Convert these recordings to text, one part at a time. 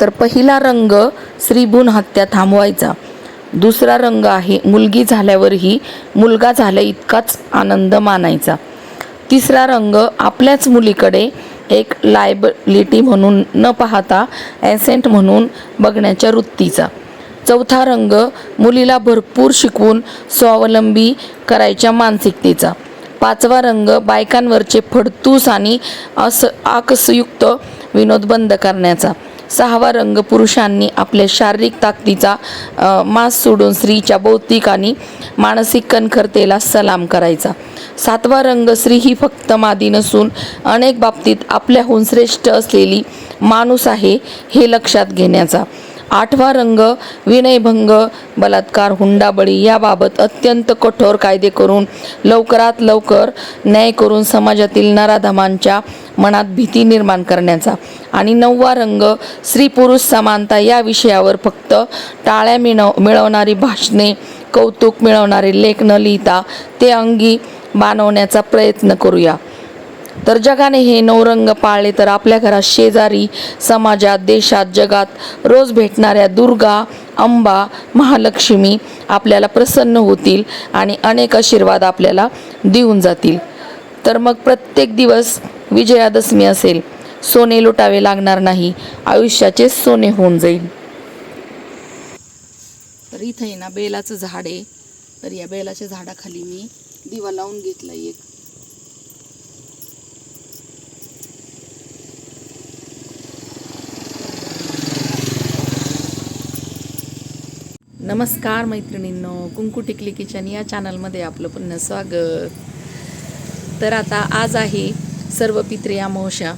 तर पहिला रंग स्त्रीभ्रूण हत्या थांबवायचा. दुसरा रंग आहे मुलगी झाल्यावरही मुलगा झाल्या इतकाच आनंद मानायचा. तिसरा रंग आपल्याच मुलीकडे एक लायबिलिटी म्हणून न पाहता ॲसेंट म्हणून बघण्याच्या वृत्तीचा. चौथा रंग मुलीला भरपूर शिकवून स्वावलंबी करायच्या मानसिकतेचा. पाचवा रंग बायकांवरचे फडतूस आणि अस आकसयुक्त विनोद बंद करण्याचा. सहावा रंग पुरुषांनी आपल्या शारीरिक ताकदीचा मास सोडून स्त्रीच्या बौद्धिक आणि मानसिक कणखरतेला सलाम करायचा. सातवा रंग स्त्री ही फक्त मादी नसून अनेक बाबतीत आपल्याहून श्रेष्ठ असलेली माणूस आहे हे लक्षात घेण्याचा. आठवा रंग विनयभंग बलात्कार हुंडाबळी याबाबत अत्यंत कठोर कायदे करून लवकरात लवकर न्याय करून समाजातील नराधमांच्या मनात भीती निर्माण करण्याचा. आणि नववा रंग स्त्री पुरुष समानता या विषयावर फक्त टाळ्या मिळव मिळवणारी भाषणे कौतुक मिळवणारे लेख न लिहिता ते अंगी बाणवण्याचा प्रयत्न करूया. तर जगाने हे नवरंग पाळले तर आपल्या घरात शेजारी समाजात देशात जगात रोज भेटणाऱ्या दुर्गा अंबा महालक्ष्मी आपल्याला प्रसन्न होतील आणि अनेक आशीर्वाद आपल्याला देऊन जातील. तर मग प्रत्येक दिवस विजयादशमी असेल. सोने लुटावे लागणार नाही. आयुष्याचे सोने होऊन जाईल. तर इथं आहे ना बेलाचं झाड आहे. तर या बेलाच्या झाडाखाली मी दिवा लावून घेतला एक. नमस्कार मैत्रिणींनो कुंकू टिकली किचन या चॅनलमध्ये आपलं पुन्हा स्वागत. तर आता आज आहे सर्व पित्रिया मोशा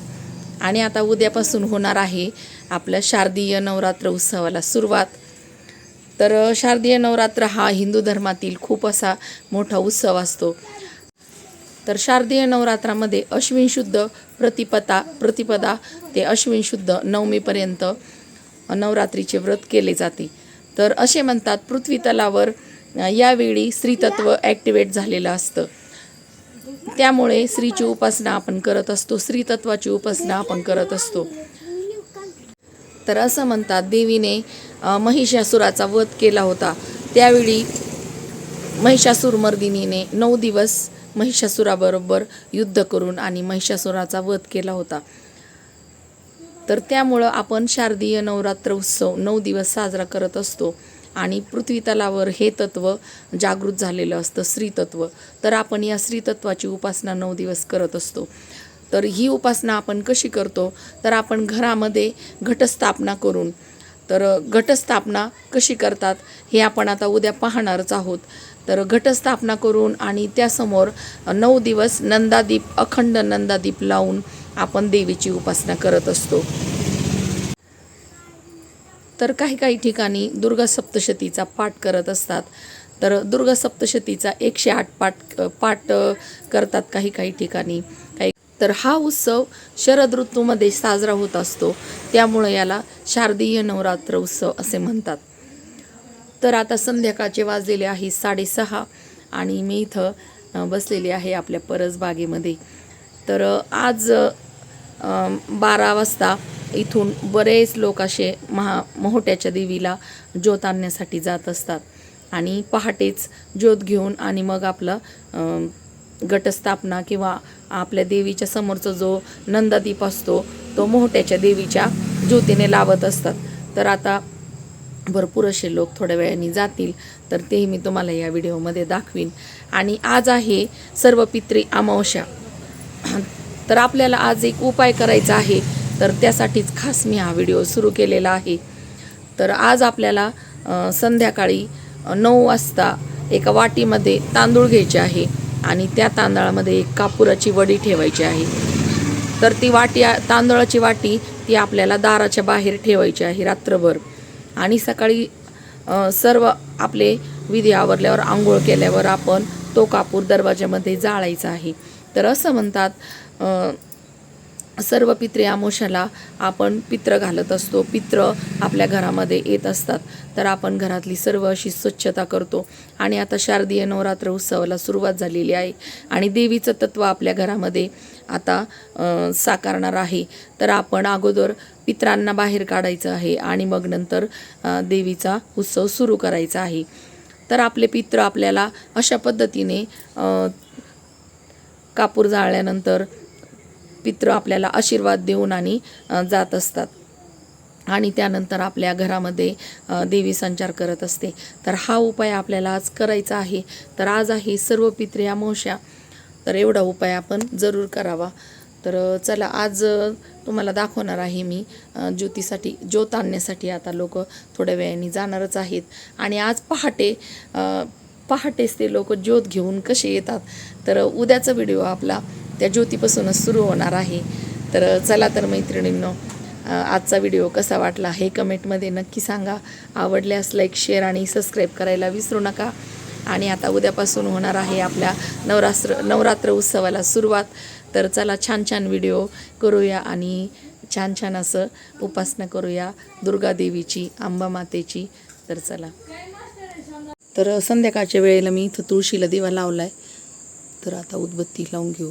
आणि आता उद्यापासून होणार आहे आपल्या शारदीय नवरात्र उत्सवाला सुरुवात. तर शारदीय नवरात्र हा हिंदू धर्मातील खूप असा मोठा उत्सव असतो. तर शारदीय नवरात्रामध्ये अश्विन शुद्ध प्रतिपदा प्रतिपदा ते अश्विन शुद्ध नवमीपर्यंत नवरात्रीचे व्रत केले जाते. तर असे म्हणतात पृथ्वी तलावर यावेळी स्त्रीतत्व ॲक्टिवेट झालेलं असतं. त्यामुळे स्त्रीची उपासना आपण करत असतो स्त्रीतत्वाची उपासना आपण करत असतो. तर असं म्हणतात देवीने महिषासुराचा वध केला होता. त्यावेळी महिषासुरमर्दिनीने नऊ दिवस महिषासुराबरोबर युद्ध करून आणि महिषासुराचा वध केला होता. तर त्यामुळं आपण शारदीय नवरात्र उत्सव नऊ दिवस साजरा करत असतो. आणि पृथ्वी तलावर हे तत्व जागृत झालेलं असतं स्त्रीतत्व तर आपण या स्त्रीतत्वाची उपासना नऊ दिवस करत असतो. तर ही उपासना आपण कशी करतो? तर आपण घरामध्ये घटस्थापना करून तर घटस्थापना कशी करतात हे आपण आता उद्या पाहणारच आहोत. तर घटस्थापना करून आणि त्यासमोर नऊ दिवस नंदादीप अखंड नंदादीप लावून आपण देवीची उपासना करत असतो. तर काही काही ठिकाणी दुर्गा सप्तशतीचा पाठ करत असतात. तर दुर्गा सप्तशतीचा एकशे आठ पाठ पाठ करतात काही काही ठिकाणी. काही तर हा उत्सव शरद ऋतूमध्ये साजरा होत असतो. त्यामुळे याला शारदीय नवरात्र उत्सव असे म्हणतात. तर आता संध्याकाळचे वाजलेले आहे साडेसहा आणि मी इथं बसलेले बसलेली आहे आपल्या परसबागेमध्ये. तर आज बारा वाजता इथून बरेच लोक असे महा मोहट्याच्या देवीला ज्योत आणण्यासाठी जात असतात. आणि पहाटेच ज्योत घेऊन आणि मग आपलं गटस्थापना घटस्थापना किंवा आपल्या देवीच्या समोरचा जो नंदादीप असतो तो मोहट्याच्या देवीच्या ज्योतीने लावत असतात. तर आता भरपूर असे लोक थोड्या वेळाने जातील तर तेही मी तुम्हाला या व्हिडिओमध्ये दाखवीन. आणि आज आहे सर्व पित्री अमावस्या. तर आपल्याला आज एक उपाय करायचा आहे. तर त्यासाठीच खास मी हा व्हिडिओ सुरू केलेला आहे. तर आज आपल्याला संध्याकाळी नऊ वाजता एका वाटीमध्ये तांदूळ घ्यायचे आहे आणि त्या तांदळामध्ये एक कापुराची वडी ठेवायची आहे. तर ती वाटी तांदळाची वाटी ती आपल्याला दाराच्या बाहेर ठेवायची आहे रात्रभर. आणि सकाळी सर्व आपले विधी आवरल्यावर आंघोळ केल्यावर आपण तो कापूर दरवाज्यामध्ये जाळायचा आहे. तर असं म्हणतात सर्व पित्रे आमोशाला आपण पित्र घालत असतो. पित्र आपल्या घरामध्ये येत असतात. तर आपण घरातली सर्व अशी स्वच्छता करतो. आणि आता शारदीय नवरात्र उत्सवाला सुरुवात झालेली आहे. आणि देवीचं तत्व आपल्या घरामध्ये आता साकारणार आहे. तर आपण अगोदर पित्रांना बाहेर काढायचं आहे आणि मग नंतर देवीचा उत्सव सुरू करायचा आहे. तर आपले पित्र आपल्याला अशा पद्धतीने कापूर जाळल्यानंतर पित्र आपल्याला आशीर्वाद देऊन आणि जात असतात. आणि त्यानंतर आपल्या घरामध्ये देवी संचार करत असते. तर हा उपाय आपल्याला आज करायचा आहे. तर आज आहे सर्व पित्रे मोशा तर एवढा उपाय आपण जरूर करावा. तर चला आज तुम्हाला दाखवणार आहे मी ज्योतीसाठी ज्योत आणण्यासाठी आता लोक थोड्या वेळाने जाणारच आहेत. आणि आज पहाटे पहाटेच ते लोक ज्योत घेऊन कसे येतात. तर उद्याचा व्हिडिओ आपला त्या ज्योतीपासूनच सुरू होणार आहे. तर चला तर मैत्रिणींनो आजचा व्हिडिओ कसा वाटला हे कमेंटमध्ये नक्की सांगा. आवडल्यास लाईक शेअर आणि सबस्क्राईब करायला विसरू नका. आणि आता उद्यापासून होणार आहे आपल्या नवरात्र नवरात्र उत्सवाला सुरुवात. तर चला छान छान व्हिडिओ करूया आणि छान छान असं उपासना करूया दुर्गादेवीची आंबामातेची मातेची. तर चला. तर संध्याकाळच्या वेळेला मी इथं तुळशीला दिवा आहे तर आता उदबत्ती लावून घेऊ.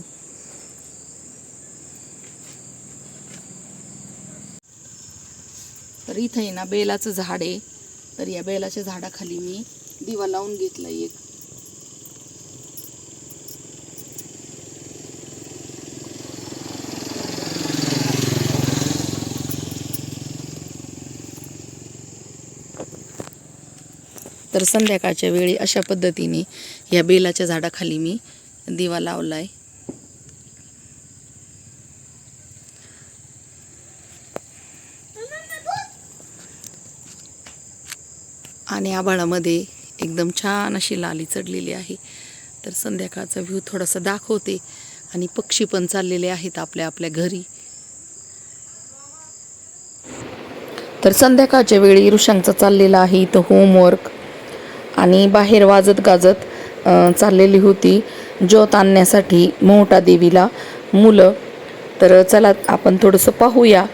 तर इथं आहे ना बेलाचं झाड आहे. तर या बेलाच्या झाडाखाली मी दिवा लावून घेतला एक. तर संध्याकाळच्या वेळी अशा पद्धतीने या बेलाच्या झाडाखाली मी दिवा लावला आहे आणि आभाळामध्ये एकदम छान अशी लाली चढलेली आहे. तर संध्याकाळचा व्ह्यू थोडासा दाखवते आणि पक्षी पण चाललेले आहेत आपल्या आपल्या घरी. तर संध्याकाळच्या वेळी ऋषांचा चाललेला आहे इथं होमवर्क आणि बाहेर वाजत गाजत चाललेली होती ज्योत आणण्यासाठी मोहटा देवीला मुलं. तर चला आपण थोडंसं पाहूया.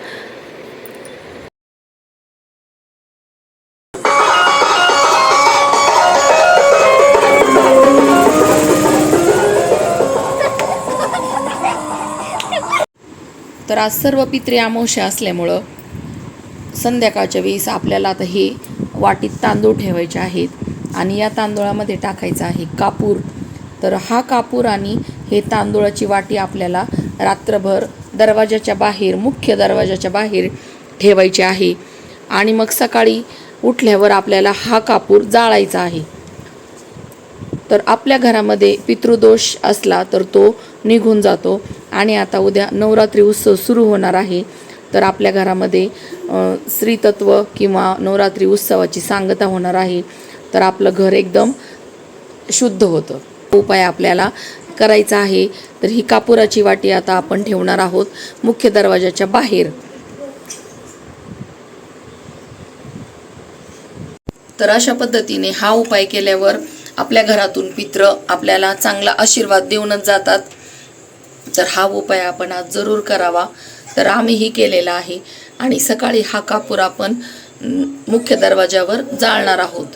तर आज सर्व पित्रे अमावस्या असल्यामुळं संध्याकाळच्या वेळेस आपल्याला आता हे वाटीत तांदूळ ठेवायचे आहेत आणि या तांदूळामध्ये टाकायचा आहे कापूर. तर हा कापूर आणि हे तांदूळाची वाटी आपल्याला रात्रभर दरवाजाच्या बाहेर मुख्य दरवाजाच्या बाहेर ठेवायचे आहे. आणि मग सकाळी उठल्यावर आपल्याला हा कापूर जाळायचा आहे. तर आपल्या घरामध्ये पितृदोष असला तर तो निघून जातो. आणि आता उद्या नवरात्री उत्सव सुरू होणार आहे. तर आपल्या घरामध्ये स्त्रीतत्व किंवा नवरात्री उत्सवाची सांगता होणार आहे. तर आपलं घर एकदम शुद्ध होतं. उपाय आपल्याला करायचा आहे. तर ही कापुराची वाटी आता आपण ठेवणार आहोत. मुख्य दरवाजाच्या बाहेर. तर अशा पद्धतीने हा उपाय केल्यावर आपल्या घरातून पित्र आपल्याला चांगला आशीर्वाद देऊनच जातात. तर हा उपाय आपण आज जरूर करावा. तर आम्हीही केलेला आहे. आणि सकाळी हा कापूर आपण मुख्य दरवाजावर जाळणार आहोत.